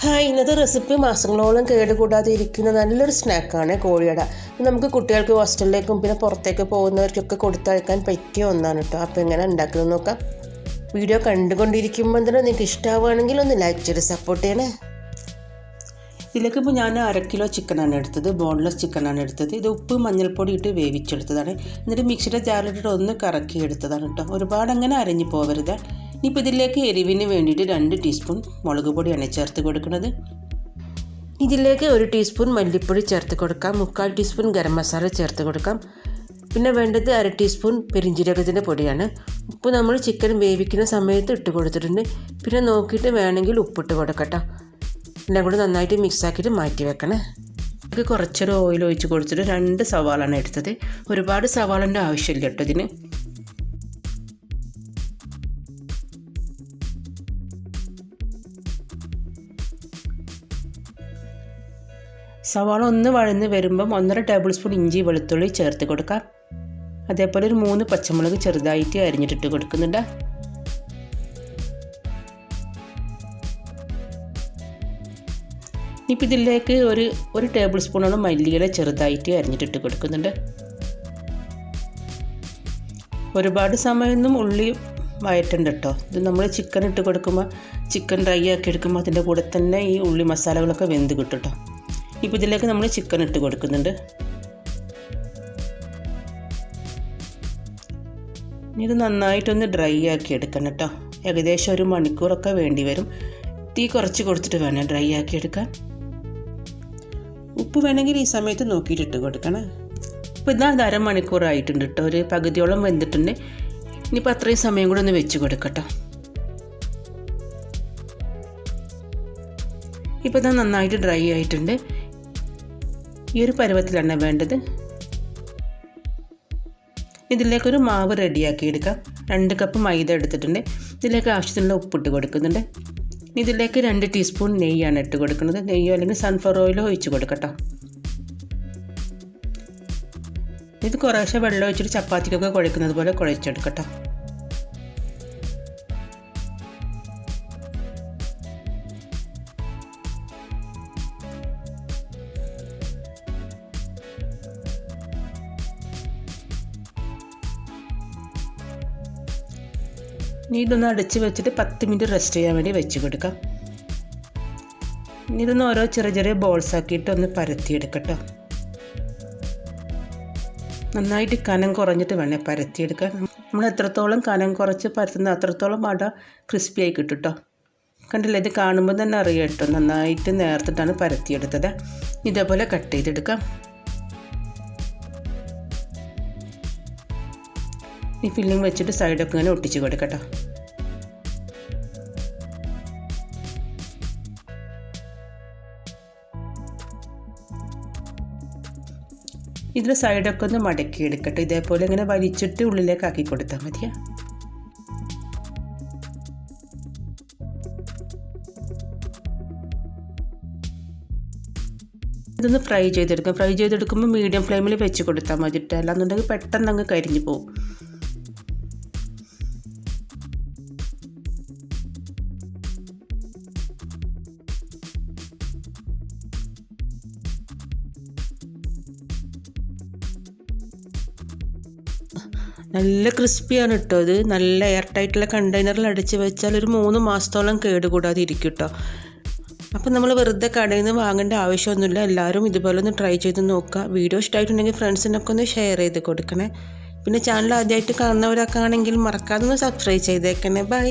Hi ഇന്നത്തെ recipe മാസങ്ങളോളം കേടുകൂടാതെ ഇരിക്കുന്ന നല്ലൊരു സ്നാക്കാണ് കോഴിയട. നമുക്ക് കുട്ടികൾക്ക് ഹോസ്റ്റലിലേക്കും പിന്നെ പുറത്തേക്ക് പോകുന്നവർക്കൊക്കെ കൊടുത്തയക്കാൻ പറ്റിയ ഒന്നാണ് കേട്ടോ അപ്പോൾ എങ്ങനെ ഉണ്ടാക്കുന്നത് നോക്കാം. വീഡിയോ കണ്ടുകൊണ്ടിരിക്കുമ്പോൾ തന്നെ നിങ്ങൾക്ക് ഇഷ്ടമാവുകയാണെങ്കിൽ ഒന്ന് ലൈക്ക് ചെയ്ത് സപ്പോർട്ട് ചെയ്യണേ. ഇതിലേക്ക് ഇപ്പോൾ ഞാൻ അര കിലോ ചിക്കനാണ് എടുത്തത്. ബോൺലെസ് ചിക്കനാണ് എടുത്തത്. ഇത് ഉപ്പ് മഞ്ഞൾപ്പൊടി ഇട്ട് വേവിച്ചെടുത്തതാണ്. എന്നിട്ട് മിക്സിയുടെ ജാറിലിട്ട് ഒന്ന് കറക്കി എടുത്തതാണ് കേട്ടോ ഒരുപാട് അങ്ങനെ അരഞ്ഞു പോകരുത് ഇനിയിപ്പോൾ ഇതിലേക്ക് എരിവിന് വേണ്ടിയിട്ട് രണ്ട് ടീസ്പൂൺ മുളക് പൊടിയാണ് ചേർത്ത് കൊടുക്കുന്നത്. ഇതിലേക്ക് ഒരു ടീസ്പൂൺ മല്ലിപ്പൊടി ചേർത്ത് കൊടുക്കാം. മുക്കാൽ ടീസ്പൂൺ ഗരം മസാല ചേർത്ത് കൊടുക്കാം. പിന്നെ വേണ്ടത് അര ടീസ്പൂൺ പെരിഞ്ചീരകത്തിന്റെ പൊടിയാണ്. ഉപ്പ് നമ്മൾ ചിക്കൻ വേവിക്കുന്ന സമയത്ത് ഇട്ട് കൊടുത്തിട്ടുണ്ട്. പിന്നെ നോക്കിയിട്ട് വേണമെങ്കിൽ ഉപ്പിട്ട് കൊടുക്കട്ടോ. എല്ലാം കൂടി നന്നായിട്ട് മിക്സ് ആക്കിയിട്ട് മാറ്റി വെക്കണേ. ഇത് കുറച്ചൊരു ഓയിൽ ഒഴിച്ച് കൊടുത്തിട്ട് രണ്ട് സവാളാണ് എടുത്തത്. ഒരുപാട് സവാളന്റെ ആവശ്യമില്ല കേട്ടോ ഇതിന്. സവാള ഒന്ന് വഴന്ന് വരുമ്പം ഒന്നര ടേബിൾ സ്പൂൺ ഇഞ്ചി വെളുത്തുള്ളി ചേർത്ത് കൊടുക്കാം. അതേപോലെ ഒരു മൂന്ന് പച്ചമുളക് ചെറുതായിട്ട് അരിഞ്ഞിട്ടിട്ട് കൊടുക്കുന്നുണ്ട്. ഇപ്പം ഇതിലേക്ക് ഒരു ഒരു ടേബിൾ സ്പൂണോളം മല്ലിയില ചെറുതായിട്ട് അരിഞ്ഞിട്ടിട്ട് കൊടുക്കുന്നുണ്ട്. ഒരുപാട് സമയമൊന്നും ഉള്ളി വയറ്റുണ്ട് കേട്ടോ ഇത് നമ്മൾ ചിക്കൻ ഇട്ട് കൊടുക്കുമ്പോൾ ചിക്കൻ ഡ്രൈ ആക്കി എടുക്കുമ്പോൾ അതിന്റെ കൂടെ തന്നെ ഈ ഉള്ളി മസാലകളൊക്കെ വെന്ത് കിട്ടും കേട്ടോ ഇപ്പോൾ ഇതിലേക്ക് നമ്മൾ ചിക്കൻ ഇട്ട് കൊടുക്കുന്നുണ്ട്. ഇത് നന്നായിട്ടൊന്ന് ഡ്രൈ ആക്കി എടുക്കണം കേട്ടോ ഏകദേശം ഒരു മണിക്കൂറൊക്കെ വേണ്ടി വരും. തീ കുറച്ച് കൊടുത്തിട്ട് വേണം ഡ്രൈ ആക്കി എടുക്കാൻ. ഉപ്പ് വേണമെങ്കിൽ ഈ സമയത്ത് നോക്കിയിട്ട് ഇട്ട് കൊടുക്കണം. ഇപ്പോൾ ഇതാ അത് അരമണിക്കൂറായിട്ടുണ്ട് കേട്ടോ ഒരു പകുതിയോളം വെന്തിട്ടുണ്ട്. ഇനിയിപ്പോൾ അത്രയും സമയം കൂടെ ഒന്ന് വെച്ച് കൊടുക്കട്ടോ ഇപ്പോൾ ഇതാ നന്നായിട്ട് ഡ്രൈ ആയിട്ടുണ്ട്. ഈ ഒരു പരുവത്തിലാണ് വേണ്ടത്? ഇതിലേക്കൊരു മാവ് റെഡിയാക്കി എടുക്കാം രണ്ട് കപ്പ് മൈദ എടുത്തിട്ടുണ്ട്. ഇതിലേക്ക് ആവശ്യത്തിനുള്ള ഉപ്പിട്ട് കൊടുക്കുന്നുണ്ട്. ഇതിലേക്ക് രണ്ട് ടീസ്പൂൺ നെയ്യാണ് ഇട്ട് കൊടുക്കുന്നത്. നെയ്യോ അല്ലെങ്കിൽ സൺഫ്ലവർ ഓയിലോ ഒഴിച്ച് കൊടുക്കട്ടോ. ഇത് കുറേശ്ശെ വെള്ളം ഒഴിച്ചിട്ട് ചപ്പാത്തിക്കൊക്കെ കുഴക്കുന്നത് പോലെ കുഴച്ചെടുക്കട്ടോ. ഇനി ഇതൊന്ന് അടച്ച് വെച്ചിട്ട് പത്ത് മിനിറ്റ് റെസ്റ്റ് ചെയ്യാൻ വേണ്ടി വെച്ച് കൊടുക്കാം. ഇനി ഇതൊന്ന് ഓരോ ചെറിയ ചെറിയ ബോൾസ് ആക്കിയിട്ട് ഒന്ന് പരത്തിയെടുക്കട്ടോ. നന്നായിട്ട് കനം കുറഞ്ഞിട്ട് വേണേ പരത്തിയെടുക്കാൻ. നമ്മൾ എത്രത്തോളം കനം കുറച്ച് പരത്തുന്ന അത്രത്തോളം അട ക്രിസ്പി ആയി കിട്ടും കേട്ടോ കണ്ടില്ലേ ഇത് കാണുമ്പോൾ തന്നെ അറിയാം കേട്ടോ നന്നായിട്ട് നേർത്തിട്ടാണ് പരത്തിയെടുത്തത്. ഇതേപോലെ കട്ട് ചെയ്തെടുക്കാം. ഈ ഫില്ലിംഗ് വെച്ചിട്ട് സൈഡൊക്കെ ഇങ്ങനെ ഒട്ടിച്ച് കൊടുക്കട്ടോ. ഇതിൽ സൈഡൊക്കെ ഒന്ന് മടക്കി എടുക്കട്ടെ. ഇതേപോലെ ഇങ്ങനെ വലിച്ചിട്ട് ഉള്ളിലേക്ക് ആക്കി കൊടുത്താൽ മതിയാ. ഇതൊന്ന് ഫ്രൈ ചെയ്തെടുക്കാം. ഫ്രൈ ചെയ്തെടുക്കുമ്പോൾ മീഡിയം ഫ്ലെയിമിൽ വെച്ച് കൊടുത്താൽ മതി കേട്ടോ അല്ലാന്നുണ്ടെങ്കിൽ പെട്ടെന്ന് അങ്ങ് കരിഞ്ഞു പോകും നല്ല ക്രിസ്പിയാണ് കേട്ടോ ഇത്. നല്ല എയർ ടൈറ്റുള്ള കണ്ടെയ്നറിൽ അടച്ച് വെച്ചാൽ ഒരു മൂന്ന് മാസത്തോളം കേടുകൂടാതെ ഇരിക്കും കേട്ടോ അപ്പം നമ്മൾ വെറുതെ കടയിൽ നിന്ന് വാങ്ങേണ്ട ആവശ്യമൊന്നുമില്ല. എല്ലാവരും ഇതുപോലെ ഒന്ന് ട്രൈ ചെയ്ത് നോക്കുക. വീഡിയോ ഇഷ്ടമായിട്ടുണ്ടെങ്കിൽ ഫ്രണ്ട്സിനൊക്കെ ഒന്ന് ഷെയർ ചെയ്ത് കൊടുക്കണേ. പിന്നെ ചാനൽ ആദ്യമായിട്ട് കാണുന്നവരൊക്കെ ആണെങ്കിൽ മറക്കാതെ ഒന്ന് സബ്സ്ക്രൈബ് ചെയ്തേക്കണേ. ബൈ